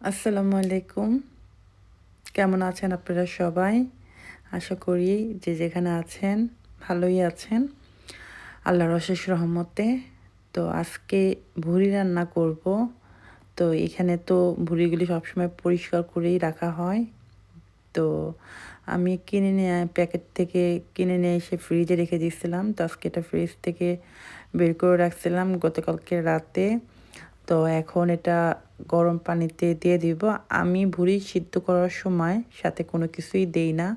আসসালামু আলাইকুম। কেমন আছেন আপনারা সবাই? আশা করি যে যেখানে আছেন ভালোই আছেন। আল্লাহর অশেষ রহমতে। তো আজকে ভুড়ি রান্না করব। তো এখানে তো ভুড়িগুলি সবসময় পরিষ্কার করেই রাখা হয়। তো আমি কিনে নিয়ে, প্যাকেট থেকে কিনে নিয়ে এসে ফ্রিজে রেখে দিয়েছিলাম। তো আজকে এটা ফ্রিজ থেকে বের করে রাখছিলাম গতকালকে রাতে। তো এখন এটা গরম পানিতে দিয়ে দিব। আমি ভুড়ি সিদ্ধ করার সময় সাথে কোনো কিছুই দেই না।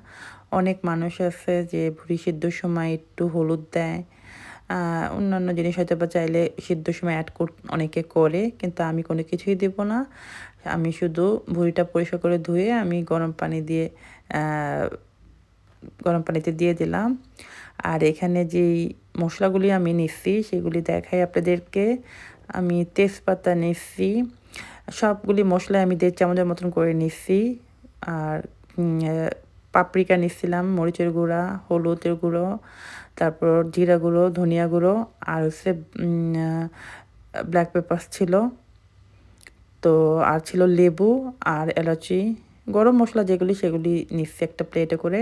অনেক মানুষ আছে যে ভুড়ি সিদ্ধর সময় একটু হলুদ দেয়। অন্যান্য জিনিস হয়তো বা চাইলে সিদ্ধ সময় অ্যাড কর, অনেকে করে, কিন্তু আমি কোনো কিছুই দেব না। আমি শুধু ভুড়িটা পরিষ্কার করে ধুয়ে আমি গরম পানি দিয়ে গরম পানিতে দিয়ে দিলাম। আর এখানে যেই মশলাগুলি আমি নিচ্ছি সেগুলি দেখাই আপনাদেরকে। আমি তেজপাতা নিচ্ছি সবগুলি মশলা আমি দেড় চামচের মতন করে নিচ্ছি আর পাপরিকা নিচ্ছিলাম মরিচের গুঁড়া, হলুদের গুঁড়ো, তারপর জিরা গুঁড়ো, ধনিয়া গুঁড়ো, আর হচ্ছে ব্ল্যাক পেপার ছিল। তো আর ছিল লেবু আর এলাচি। গরম মশলা যেগুলি সেগুলি নিচ্ছি একটা প্লেটে করে।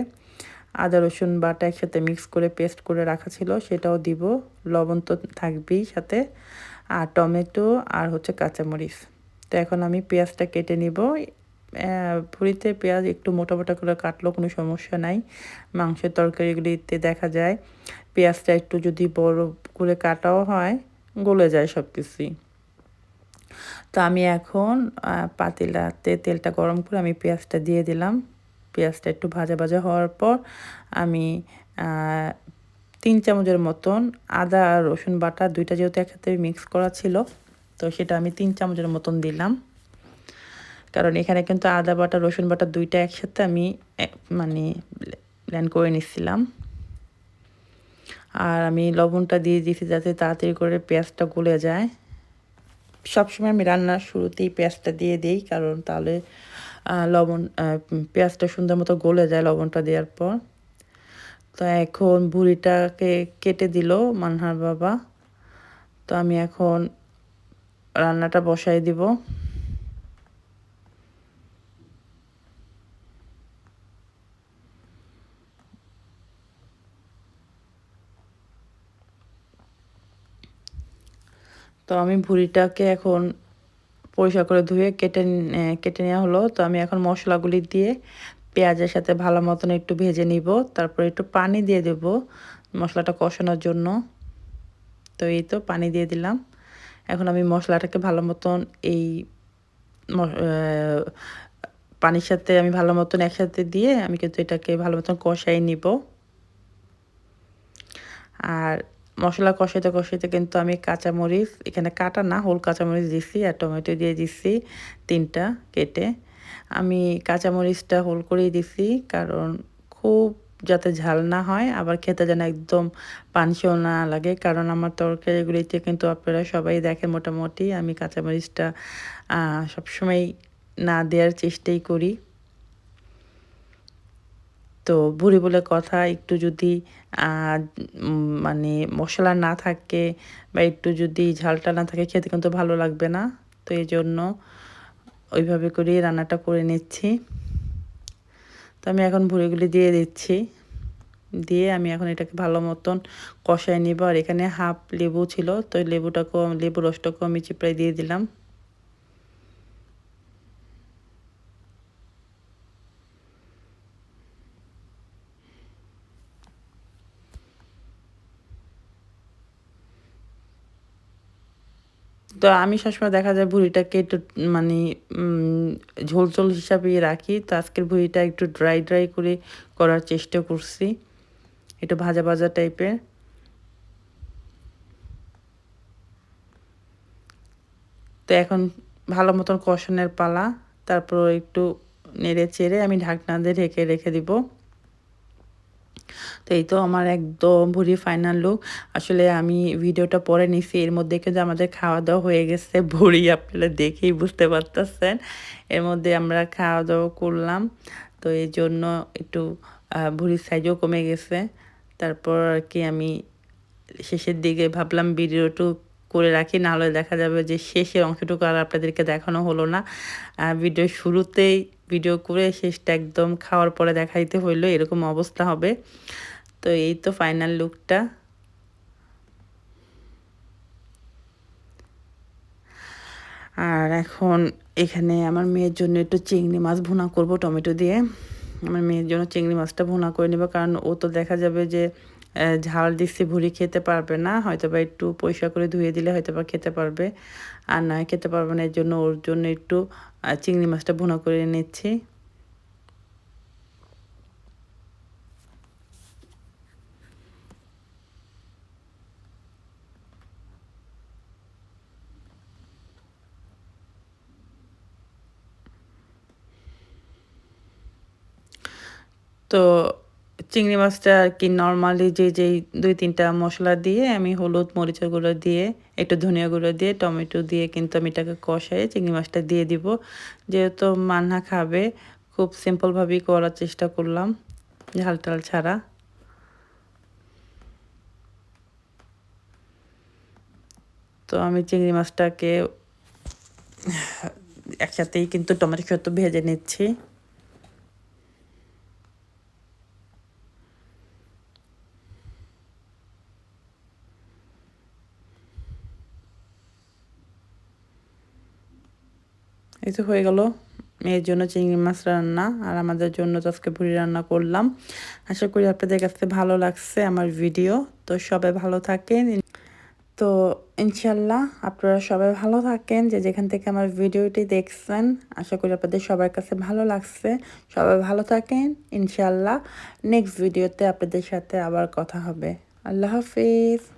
আদা, রসুন, বাটা একসাথে মিক্স করে পেস্ট করে রাখা ছিল, সেটাও দিব। লবণ তো থাকবেই সাথে। আর টমেটো আর হচ্ছে কাঁচামরিচ। তো এখন আমি পেঁয়াজটা কেটে নিব। ভুড়িতে পেঁয়াজ একটু মোটা মোটা করে কাটলেও কোনো সমস্যা নাই। মাংসের তরকারিগুলিতে দেখা যায় পেঁয়াজটা একটু যদি বড় করে কাটাও হয়, গলে যায় সব কিছুই তো আমি এখন পাতিলাতে তেলটা গরম করে আমি পেঁয়াজটা দিয়ে দিলাম। পেঁয়াজটা একটু ভাজা ভাজা হওয়ার পর আমি তিন চামচের মতন আদা আর রসুন বাটা দুইটা যেহেতু একসাথে মিক্স করা ছিল, তো সেটা আমি তিন চামচের মতন দিলাম। কারণ এখানে কিন্তু আদা বাটা, রসুন বাটা দুইটা একসাথে আমি মানে ব্ল্যান্ড করে নিচ্ছিলাম আর আমি লবণটা দিয়ে দিয়েছি যাতে তাড়াতাড়ি করে পেঁয়াজটা গলে যায়। সবসময় আমি রান্নার শুরুতেই পেঁয়াজটা দিয়ে দিই, কারণ তাহলে লবণ পেঁয়াজটা সুন্দর মতো গলে যায় লবণটা দেওয়ার পর। তো এখন বুড়িটাকে কেটে দিল মানহার বাবা। তো আমি এখন রান্নাটা বসাই দিব। তো আমি ভুড়িটাকে এখন পরিষ্কার করে ধুয়ে কেটে কেটে নেওয়া হলো। তো আমি এখন মশলাগুলি দিয়ে পেঁয়াজের সাথে ভালো মতন একটু ভেজে নিব, তারপর একটু পানি দিয়ে দেব মশলাটা কষানোর জন্য। তো এই তো পানি দিয়ে দিলাম। এখন আমি মশলাটাকে ভালো মতন এই পানির সাথে আমি ভালো মতন একসাথে দিয়ে আমি কিন্তু এটাকে ভালো মতন কষাই নিব। আর মশলা কষাইতে কষাইতে কিন্তু আমি কাঁচামরিচ, এখানে কাটা না, হোল কাঁচামরিচ দিচ্ছি আর টমেটো দিয়ে দিচ্ছি তিনটা কেটে। আমি কাঁচামরিচটা হোল করেই দিছি, কারণ খুব যাতে ঝাল না হয়, আবার খেতে যেন একদম পানসেও না লাগে, কারণ আমার তরকারিগুলিতে কিন্তু আপনারা সবাই দেখেন মোটামুটি, আমি কাঁচামরিচটা সবসময় না দেওয়ার চেষ্টাই করি। তো বুড়ি বলে কথা, একটু যদি মানে মশলা না থাকে বা একটু যদি ঝালটা না থাকে, খেতে কিন্তু ভালো লাগবে না, তো এই জন্য ওইভাবে করে রান্নাটা করে নিচ্ছি। তো আমি এখন ভুড়িগুলি দিয়ে দিচ্ছি। দিয়ে আমি এখন এটাকে ভালো মতন কষায় নিব। আর এখানে হাফ লেবু ছিল, তো লেবুটাকেও, লেবু রসটাকেও আমি চিপড়াই দিয়ে দিলাম। তো আমি সবসময় দেখা যায় ভুড়িটাকে একটু মানে ঝোল ঝোল হিসাবে রাখি। তো আজকের ভুড়িটা একটু ড্রাই ড্রাই করে করার চেষ্টা করছি। একটু ভাজা ভাজা টাইপের তো এখন ভালো মতন কষানোর পালা। তারপর একটু নেড়ে চেড়ে আমি ঢাকনা দিয়ে ঢেকে, রেখে দিব। তো এই তো আমার একদম ভুরি ফাইনাল লুক আসলে আমি ভিডিওটা পরে নিছি, এর মধ্যে কিন্তু আমাদের খাওয়া দাওয়া হয়ে গেছে। ভুড়ি আপনারা দেখেই বুঝতে পারতেছেন। এর মধ্যে আমরা খাওয়া দাওয়া করলাম। তো এই জন্য একটু ভুড়ির সাইজও কমে গেছে। তারপর আর কি আমি শেষের দিকে ভাবলাম ভিডিওটু করে রাখি, নাহলে দেখা যাবে যে শেষের অংশটুকু আর আপনাদেরকে দেখানো হলো না। ভিডিও শুরুতেই ভিডিও করে শেষটা একদম খাওয়ার পরে দেখাইতে হইল, এরকম অবস্থা হবে। তো এই তো ফাইনাল লুকটা আর এখন এখানে আমার মেয়ের জন্য একটু চিংড়ি মাছ ভুনা করব টমেটো দিয়ে। আমার মেয়ের জন্য চিংড়ি মাছটা ভুনা করে নেব, কারণ ও তো দেখা যাবে যে ঝাল দিচ্ছি, ভুড়ি খেতে পারবে না হয়তো বা একটু পরিষ্কার করে ধুয়ে দিলে হয়তো বা খেতে পারবে। আর নয় খেতে পারবে না, এর জন্য ওর জন্য একটু চিংড়ি মাছটা ভুনা করে নিচ্ছি। তো চিংড়ি মাছটা আর কি নর্মালি যে যেই দুই তিনটা মশলা দিয়ে আমি হলুদ, মরিচের গুঁড়ো দিয়ে, একটু ধনিয়া গুঁড়ো দিয়ে, টমেটো দিয়ে কিন্তু আমি এটাকে কষাই চিংড়ি মাছটা দিয়ে দিব। যেহেতু মান্না খাবে, খুব সিম্পলভাবেই করার চেষ্টা করলাম, ঝাল টাল ছাড়া। তো আমি চিংড়ি মাছটাকে একসাথেই কিন্তু টমেটো সত্য ভেজে নিচ্ছি। এই তো হয়ে গেল মেয়ের জন্য চিংড়ি মাছ রান্না আর আমাদের জন্য তো আজকে ভুড়ি রান্না করলাম। আশা করি আপনাদের কাছে ভালো লাগছে আমার ভিডিও। তো সবাই ভালো থাকেন। তো ইনশাল্লাহ আপনারা সবাই ভালো থাকেন যে যেখান থেকে আমার ভিডিওটি দেখছেন। আশা করি আপনাদের সবার কাছে ভালো লাগছে। সবাই ভালো থাকেন। ইনশাল্লাহ নেক্সট ভিডিওতে আপনাদের সাথে আবার কথা হবে। আল্লাহ হাফিজ।